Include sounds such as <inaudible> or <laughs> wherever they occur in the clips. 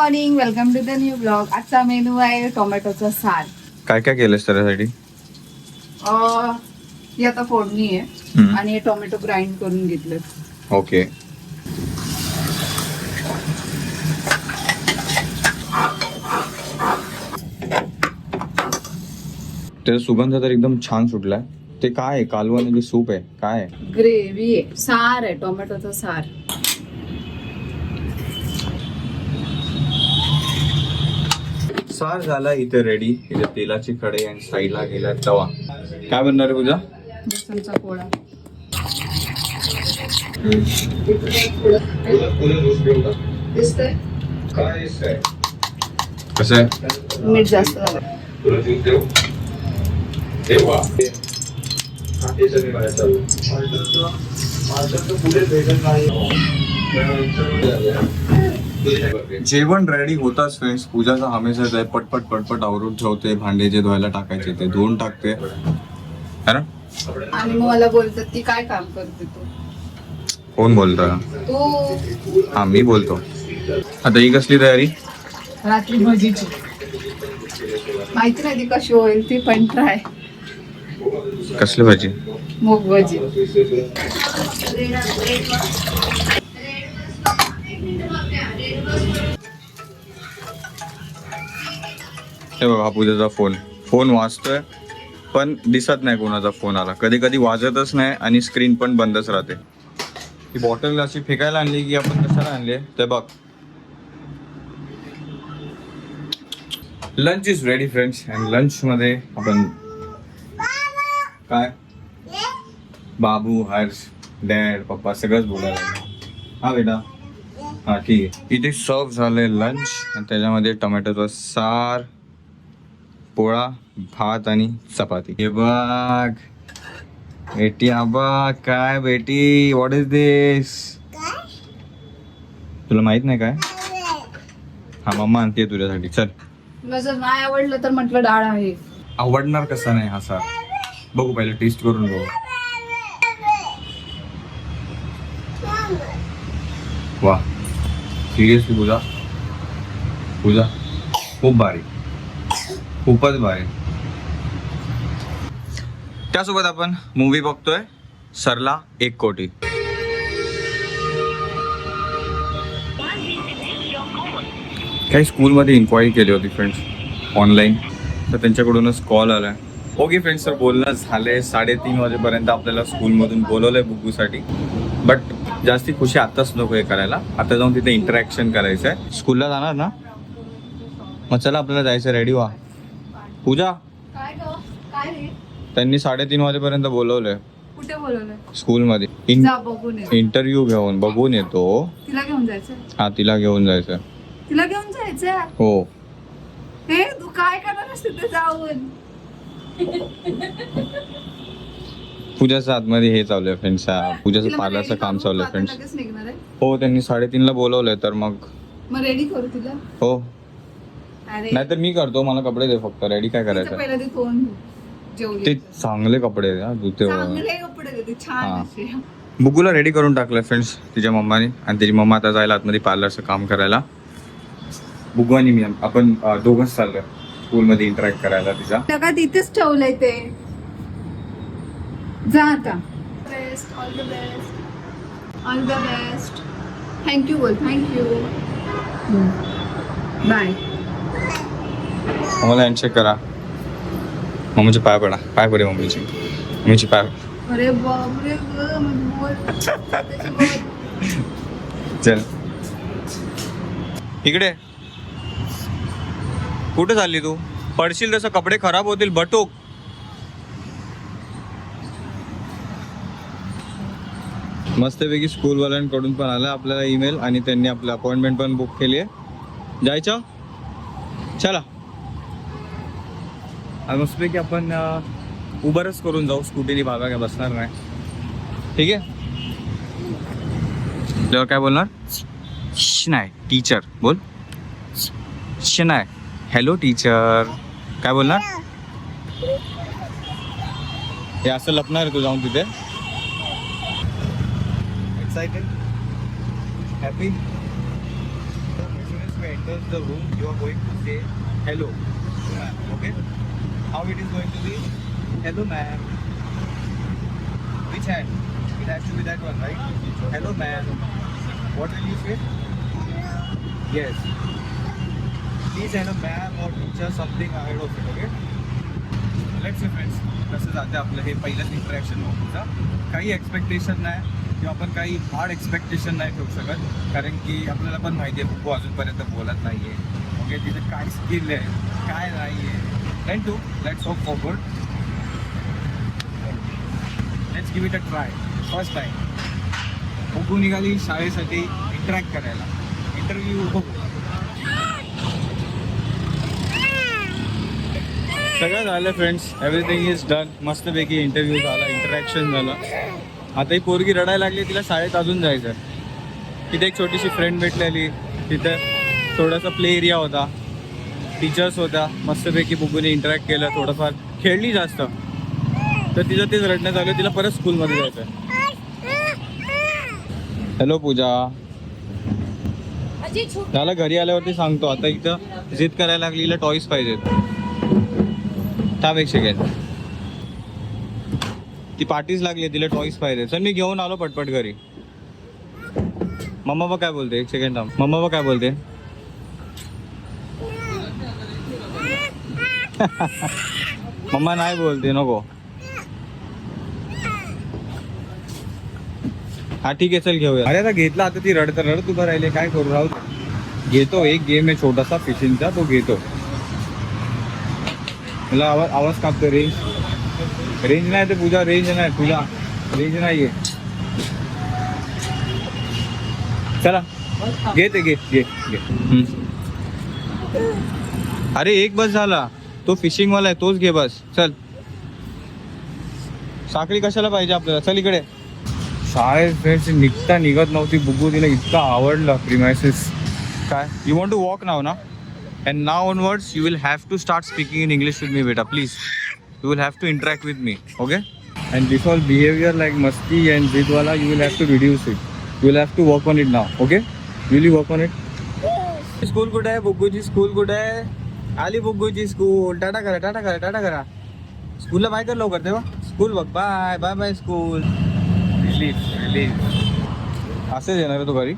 Morning welcome to the new blog आजचा menu आहे टोमॅटोचा सार काय काय केलंस त्याच्यासाठी? अं, ही आता फोडणी आहे. हम्म. आणि हे टोमॅटो ग्राइंड करून घेतले. ओके. त्याचा सुगंध तर एकदम छान सुटलाय. ते काय आहे? कालवण म्हणजे सूप आहे? काय आहे? ग्रेव्ही आहे. सार आहे टोमॅटोचा सार. सार झाला इथे रेडी इथे तेलाची कढई आणि साईडला गेला तवा. काय बनणार आहे पूजा? बेसनचा पोळा दिसतंय? कसं आहे? मीठ जास्त झालं. जेवण रेडी होताच फ्रेंड्स पूजाचा हमेशाच आहे पटपट पटपट आवरून ठेवते भांडे जे धुवायला टाकायचे ते धुवून टाकते. है ना? आणि मग मला बोलतात की काय काम करते तू? कोण बोलतोय तू. हा मी बोलतो. आता ही कसली तयारी? रात्री भजीची. माहिती नाही ती कशी होईल ती पण ट्राय कसली भाजी? मूग भजी. हे बघा हा पूजाचा फोन फोन वाजतोय पण दिसत नाही कोणाचा फोन आला. कधी कधी वाजतच नाही आणि स्क्रीन पण बंदच राहते. ही बॉटल अशी फेकायला आणली की आपण कशाला आणले ते बघ. लंच इज रेडी फ्रेंड्स आणि लंच मध्ये आपण काय? बाबू हर्ष डॅड पप्पा सगळंच बोलायला हा बेटा. हा ठीक आहे. इथे सर्व झाले लंच आणि त्याच्यामध्ये टोमॅटोचा सार पोळा भात आणि चपाती. हे बघ. बेटी हा बघ. काय बेटी? व्हॉट इज दिस तुला माहीत नाही काय? हा मम्मा आणते तुझ्यासाठी. चल. नाही आवडलं तर म्हटलं डाळ आहे. आवडणार कसा नाही हा सार बघू पहिले टेस्ट करून बघू. वा सिरियसली पूजा? पूजा? खूप भारी. खूपच भारी. त्यासोबत आपण मूवी बघतोय सरला एक कोटी. काही स्कूलमध्ये इन्क्वायरी केली होती फ्रेंड्स ऑनलाईन तर त्यांच्याकडूनच कॉल आलाय. ओके फ्रेंड्स तर बोलणं झालंय साडेतीन वाजेपर्यंत आपल्याला स्कूलमधून बोलवलंय बुकूसाठी बट जास्ती खुशी आत्ताच नको आहे करायला. आता जाऊन तिथे इंटरॅक्शन करायचं आहे स्कूलला जाणार ना? मग चला आपल्याला जायचं रेडी व्हा. पूजा? काय ग? काय रे? त्यांनी साडेतीन वाजेपर्यंत बोलवलंय. कुठे बोलवलंय? स्कूलमध्ये. जा बघून ये. इंटरव्ह्यू घेऊन बघून येतो. तिला घेऊन जायचंय? हा तिला घेऊन जायचं तिला घेऊन जायचंय? हो. हे तू काय करणार जाऊन? पूजाचं आतमध्ये हे चालू आहे फ्रेंड्स पूजाचं तिला मग पार्लरचं ready काम करू चालू? आहे आता फ्रेंड्स लगेच निघणार आहे? हो त्यांनी साडेतीनला बोलवलंय तर मग मग रेडी करू तिला? हो. अरे. नाहीतर मी करतो मला कपडे दे फक्त रेडी काय तिचं करायचं? पहिला ते जेवली. चांगले कपडे दे धुते वगैरे. चांगले कपडे देते छान हा. असे. बुगूला रेडी करून टाकलं फ्रेंड्स तिच्या मम्माने. आणि तिची मम्मा आता जायला आतमध्ये पार्लरचं काम करायला. बुगू आणि मी आपण अं, दोघंच चाललोय. स्कूलमध्ये इंटरॅक्ट करायला तिचा. का तिथेच ठेवलंय ते. जा आता. Best all the best all the best thank you बोल. थँक्यू बाय मम्मीला हँडशेक करा. मम्मीचे पाय पडा. पाय पडे मम्मीचे. मम्मीचे पाय. अरे बापरे बोल. चल. इकडे. कुठे चालली तू? पडशील तसं कपडे खराब होतील बटूक. मस्तपैकी स्कूलवाल्यांकडून पण आला आपल्याला ईमेल आणि त्यांनी आपलं अपॉइंटमेंट पण बुक केली आहे. जायचं? चला। मस्तपैकी आपण उबरच करून जाऊ स्कूटीने भागा काय बसणार नाही. ठीक आहे? त्यावर काय बोलणार? श नाही टीचर बोल. श नाही हॅलो टीचर काय बोलणार? हे असं लपणार तू जाऊन तिथे. Excited happy enters the room, you are going to say hello to ma'am. Okay? How it is going to be? Hello, ma'am. Which hand? It has to be that one, right? Hello, ma'am. What will you say? Yes. Please hello, ma'am or teacher something ahead of it. Okay? Let's friends कसं जाते आपलं हे पहिलंच interaction नव्हतं काही expectation नाही किंवा आपण काही हार्ड एक्सपेक्टेशन नाही ठेवू शकत कारण की आपल्याला पण माहिती आहे खूप अजूनपर्यंत बोलत नाही आहे ओके तिथे काय स्किल आहे काय नाही आहे thank to let's hope forward let's give it a try first time Buku निघाली शाळेसाठी इंटरॅक्ट करायला. इंटरव्ह्यू बघू सगळं झालं फ्रेंड्स एव्हरीथिंग इज डन मस्तपैकी इंटरव्ह्यू झाला इंटरॅक्शन झालं. आता ही पोरगी रडायला लागली तिला शाळेत अजून जायचं तिथे एक छोटीशी फ्रेंड भेटलेली. तिथे थोडासा प्ले एरिया होता. टीचर्स होत्या. मस्तपैकी बुगूने इंटरॅक्ट केलं. थोडंफार खेळली जास्त. तर तिचं तेच रडण्यात आलं तिला परत स्कूलमध्ये जायचं हॅलो पूजा. त्याला घरी आल्यावरती सांगतो. आता इथं जिद करायला लागली टॉईस पाहिजेत. त्यापेक्षा घे ती पार्टीच लागली तिला टॉईस पाहिजे. चल मी घेऊन आलो पटपट घरी. मम्मा बा काय बोलते? एक सेकंड थांब. मम्मा बा काय बोलते? <laughs> मम्मा नाही बोलते नको. हा ठीक आहे चल घेऊया. अरे आता घेतला आता ती रडत रडत उभं राहिले काय करू राहू घेतो एक गेम आहे छोटासा फिशिंगचा तो घेतो. मला आवाज आवाज कापतो रे? रेंज नाही तर पूजा रेंज नाही तुला रेंज नाहीये. चला. घे ते घे घे घे. अरे एक बस झाला. तो फिशिंग वाला आहे तोच घे बस. चल. साखळी कशाला पाहिजे आपल्याला? चल इकडे. शाळेत फ्रेंड्स निघता निघत नव्हती. बुगू तिला इतका आवडला प्रिमायसिस काय? यू वॉन्ट टू वॉक नाव ना? And now onwards, you will have to start speaking in English with me, beta. Please. You will have to interact with me. Okay? And this all behavior like masti and zidwala, you will have to reduce it. You will have to work on it now. Okay? Will you work on it? School कुठे आहे बुग्गूची school कुठे आहे आली बुग्गूची school Tata करा टाटा करा टाटा करा स्कूलला bye कर लवकर तेव्हा स्कूल बघ bye bye bye school relief relief असेच येणार तो घरी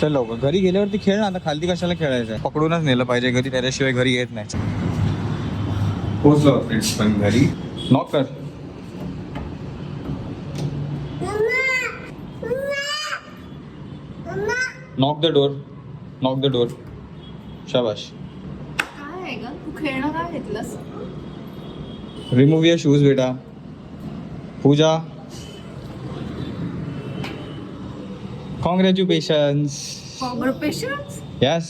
चल लवकर घरी गेल्यावरती खेळ ना आता खालती कशाला खेळायचं? पकडूनच नेलं पाहिजे घरी त्याच्याशिवाय घरी येत नाही पोचलो फ्रेंड्स पण घरी नॉक कर knock the door knock the door शाबाश काय आहे ग तू खेळणं काय घेतलंस रिमूव्ह युअर शूज बेटा. पूजा. कॉंग्रॅच्युलेशन्स पेशन्स यस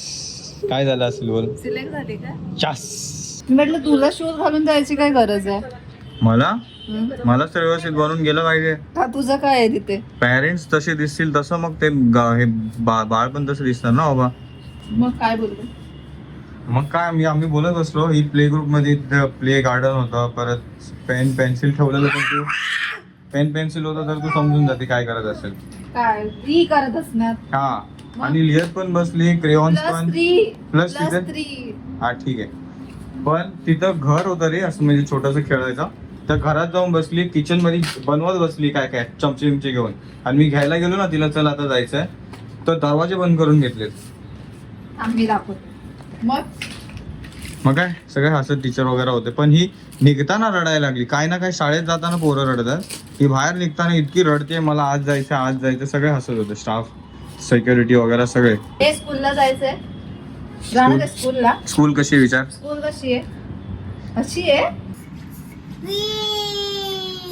काय झालं असेल बोल. सिलेक्ट झाली का म्हटलं तुला शूज घालून जायची काय गरज आहे? मला? तर व्यवस्थित बनवून गेलं पाहिजे. तुझं काय आहे तिथे? पॅरेंट्स तसे दिसतील तसं मग ते गा- हे बा- बाळ पण तसं दिसणार ना बाबा? मग काय बोलतो? मग काय मी आम्ही बोलत असलो. ही प्ले ग्रुपमध्ये प्ले गार्डन होतं. परत पेन पेन्सिल ठेवलेलं तर तू पेन पेन्सिल होतं तर तू समजून जाते काय करत असेल. काय? करत असणार. हा. आणि लिहित पण बसली क्रेऑन्स प्लस पण. प्लस प्लस तिथे थ्री हा ठीक आहे. पण तिथं घर होतं रे असं म्हणजे छोटस खेळायचं. त्या घरात जाऊन बसली किचनमध्ये बनवत बसली काय काय चमचे बिमचे घेऊन. आणि मी घ्यायला गेलो ना तिला चल आता जायचंय. तर दरवाजे बंद करून घेतलेत. आम्ही दाखवतो. मग? मग काय? सगळे हसत टीचर वगैरे होते. पण ही निघताना रडायला लागली. काय ना काय शाळेत जाताना पोरं रडतात. ही बाहेर निघताना इतकी रडते मला आज जायचं आज जायचं सगळे हसत होते. स्टाफ सिक्युरिटी वगैरे सगळे. हे स्कूलला जायचंय. जाणार आहे स्कूलला? स्कूल कशी आहे विचार? स्कूल कशी आहे? अशी आहे?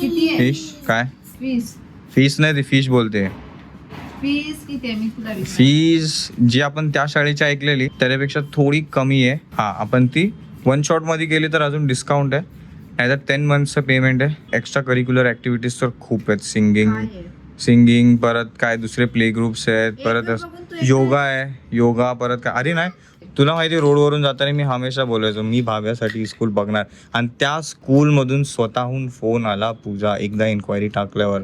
किती आहे? फिश? काय? फीस. फीस नाही ती फिश बोलते. फीस किती आहे? मी तुला विचारते. फीज जी आपण त्या शाळेची ऐकलेली त्याच्यापेक्षा थोडी कमी आहे. हा आपण ती वन शॉटमध्ये गेली तर अजून डिस्काउंट आहे. नाहीतर टेन मंथचं पेमेंट आहे. एक्स्ट्रा करिक्युलर ऍक्टिव्हिटीज तर खूप आहेत. सिंगिंग काय आहे? सिंगिंग परत काय दुसरे प्ले ग्रुप्स आहेत परत बघून तू योगा आहे. योगा परत काय? अरे नाही तुला माहिती रोडवरून जाताना मी हमेशा बोलायचो मी भाव्यासाठी स्कूल बघणार. आणि त्या स्कूलमधून स्वतःहून फोन आला पूजा एकदा इन्क्वायरी टाकल्यावर.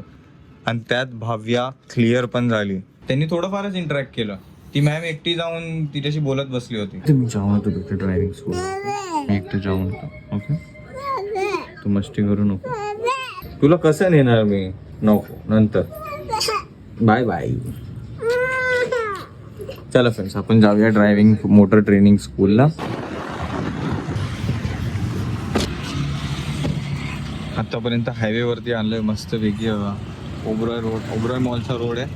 आणि त्यात भाव्या क्लिअर पण झाली. त्यांनी थोडंफारच इंटरॅक्ट केलं. ती मॅम एकटी जाऊन तिच्याशी बोलत बसली होती. मी जाऊन होतो तिथे ड्रायव्हिंग स्कूल मी एकटं जाऊन होतो. ओके तू मस्ती करू नको. तुला कसं नेणार मी? नको. नंतर. बाय बाय चला फ्रेंड्स आपण जाऊया ड्रायव्हिंग मोटर ट्रेनिंग स्कूलला आतापर्यंत हायवेवरती आणलोय मस्त पैकी ओबरॉय रोड ओबरॉय मॉलचा रोड आहे.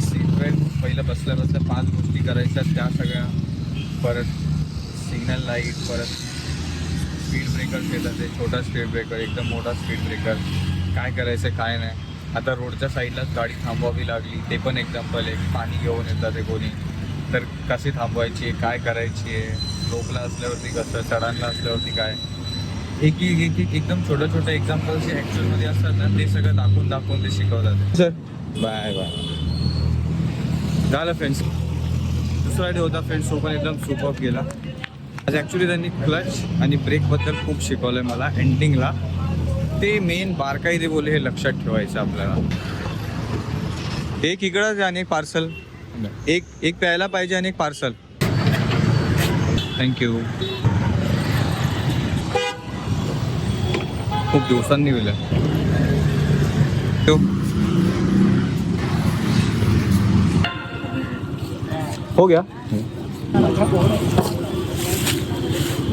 सीट बेल्ट पहिलं बसल्या बसल्या पाच गोष्टी करायच्या त्या सगळ्या. परत सिग्नल लाइट परत स्पीड ब्रेकर केलं ते छोटा स्पीड ब्रेकर एकदम मोठा स्पीड ब्रेकर काय करायचं काय नाही. आता रोडच्या साईडलाच गाडी थांबवावी लागली. ते पण एक्झाम्पल आहे पाणी घेऊन येतात ते कोणी. तर कशी थांबवायची आहे काय करायची? आहे रोपला असल्यावरती कसं? चढाणला असल्यावरती काय? एक एक एक एक एकदम छोट्या छोट्या एक्झाम्पल्स जे ॲक्च्युअलमध्ये असतात ना ते सगळं दाखवून दाखवून ते शिकवतात. Sir bye bye. झालं फ्रेंड्स दुसरा डे होता फ्रेंड्स तो पण एकदम सुपर गेला आज ॲक्च्युली त्यांनी क्लच आणि ब्रेकबद्दल खूप शिकवलं आहे मला एंडिंगला ते मेन बारकाई दे बोले हे लक्षात ठेवायचं आपल्याला. एक इकडंच आणि एक पार्सल एक एक प्यायला पाहिजे आणि एक पार्सल थँक्यू खूप दिवसांनी गेलं हो गया.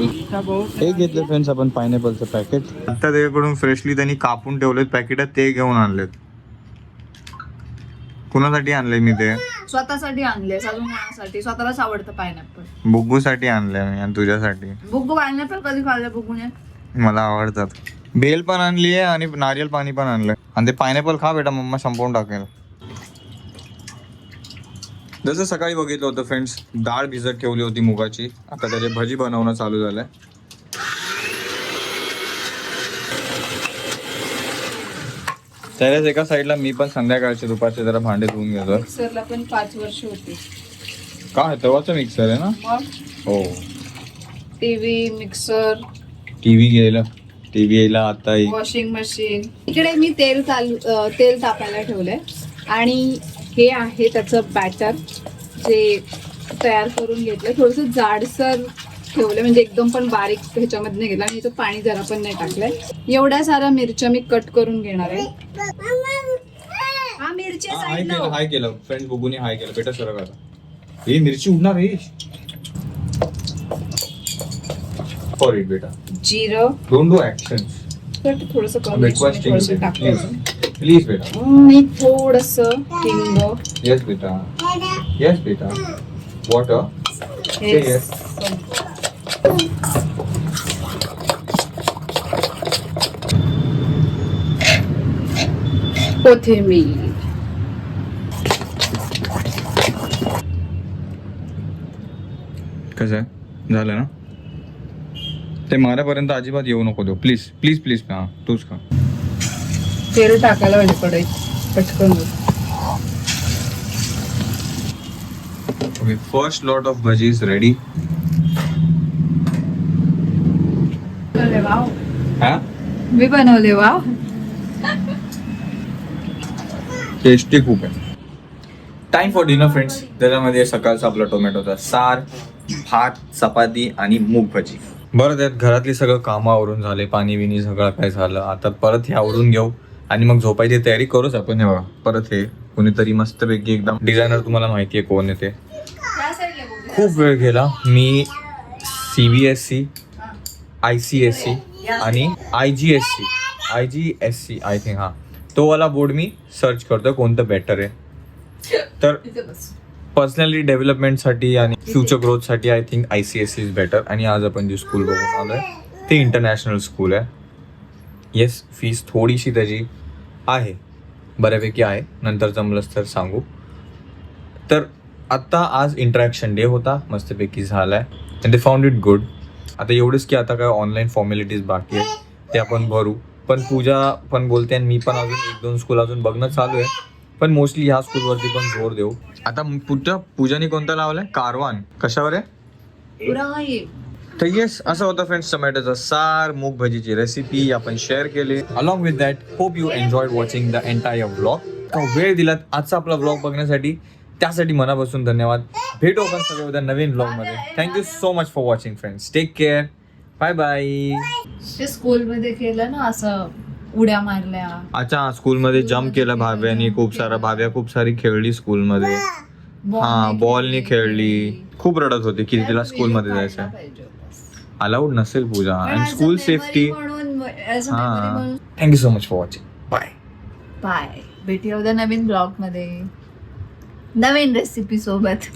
हे घेतलं फ्रेंड्स आपण पायनॅपलचं पॅकेट आता त्याच्याकडून फ्रेशली त्यांनी कापून ठेवलेत पॅकेट ते घेऊन आणलेत. कुणासाठी आणले मी ते? स्वतःसाठी आणले अजून कोणासाठी? स्वतःलाच आवडतं पायनॅपल बुग्गूसाठी आणले मी आणि तुझ्यासाठी. बुग्गू पायनॅपल कधी खाल्लं बुग्गूने? मला आवडतात. बेल पण आणली आहे आणि नारियल पाणी पण आणलंय. आणि ते पायनॅपल खा बेटा मम्मा संपवून टाकेल. जसं सकाळी बघितलं होतं फ्रेंड्स डाळ भिजत ठेवली होती मुगाची. आता त्याचे भजी बनवणं चालू झालंय. त्याच्याच एका साईडला मी पण संध्याकाळचे दुपारचे जरा भांडे धुवून घेतो मिक्सरला पण पाच वर्ष होती. काय तेव्हाचं मिक्सर आहे ना? मग? हो. टीव्ही मिक्सर टीव्ही गेलं टीव्ही यायला आता वॉशिंग मशीन इकडे मी तेल चालू अ, तेल तापायला ठेवलंय. आणि हे आहे त्याचं बॅटर जे तयार करून घेतलं. थोडंसं जाडसर ठेवलं म्हणजे एकदम पण बारीक ह्याच्यामध्ये नाही घेतलं आणि याचं पाणी जरा पण नाही टाकलंय. एवढ्या साऱ्या मिरच्या मी कट करून घेणार आहे. हा मिरची हाय केलं. हाय केलं. फ्रेंड बघून हाय केलं. बेटा सरक आता. हे मिरची उडणार रे फॉर इट बेटा. जिरं. डोंट डू ऍक्शन थोडंसं कमी थोडंसं टाकायचं प्लीज बेटा आणि थोडस हिंग येस बेटा येस बेटा वॉटर हे Yes. कोथिंबीर कसं आहे झालं ना ते माऱ्यापर्यंत अजिबात येऊ नको देऊ प्लीज प्लीज प्लीज हा तूच का तेल टाकायला पाहिजे कढईत पटकन. Okay first lot of bhaji is ready wow. हा मी बनवले वाव. टेस्टी खूप आहे. टाइम फॉर डिनर फ्रेंड्स त्याच्यामध्ये सकाळचा आपला टोमॅटोचा सार भात चपाती आणि मूग भजी. बरं त्यात घरातली सगळं कामं आवरून झाले पाणी बिनी सगळं काय झालं? आता परत हे आवरून घेऊ. आणि मग झोपायची तयारी करूच आपण हे बघा. परत हे कुणीतरी मस्तपैकी एकदम डिझायनर तुम्हाला माहिती आहे कोण आहे ते. खूप वेळ गेला. मी C B S C I C S C आणि I G S C I G S C I think हा. तो वाला बोर्ड मी सर्च करतोय कोणतं बेटर आहे. तर पर्सनली डेव्हलपमेंटसाठी आणि future ग्रोथसाठी I think I C S C is better आणि आज आपण जे स्कूल बघून आलो आहे ते इंटरनॅशनल स्कूल आहे. येस फीस थोडीशी त्याची आहे. बऱ्यापैकी आहे. नंतर जमलंच तर सांगू. तर आत्ता आज इंटरॅक्शन डे होता. मस्तपैकी झाला आहे and they found it good आता एवढंच की आता काय ऑनलाईन फॉर्मॅलिटीज बाकी आहेत. ते आपण भरू. पण पूजा पण बोलते आणि मी पण अजून एक दोन स्कूल अजून बघणं चालू आहे. पण मोस्टली ह्या स्कूलवरती पण जोर देऊ. आता पूजा पूजाने कोणता लावलाय? कारवान. कशावर आहे? तर येस असं होतं फ्रेंड्स टोमॅटोचा सार मूग भजीची रेसिपी आपण शेअर केली. Along with that hope you enjoy watching the entire blog इतका वेळ दिलात आजचा आपला ब्लॉग बघण्यासाठी? त्यासाठी मनापासून धन्यवाद. भेटू आपण सगळे उद्या नवीन ब्लॉगमध्ये. Thank you so much for watching friends take care bye bye ते स्कूलमध्ये केलं ना असं उड्या मारल्या. अच्छा स्कूलमध्ये जम्प केला भाव्यानी. खूप सारा भाव्या खूप सारी खेळली स्कूलमध्ये हा बॉलनी खेळली. खूप रडत होती की तिला स्कूलमध्ये जायचं अलाउड नसेल पूजा and school safety thank you so much for watching bye bye भेटूया उद्या नवीन ब्लॉग मध्ये नवीन रेसिपी सोबत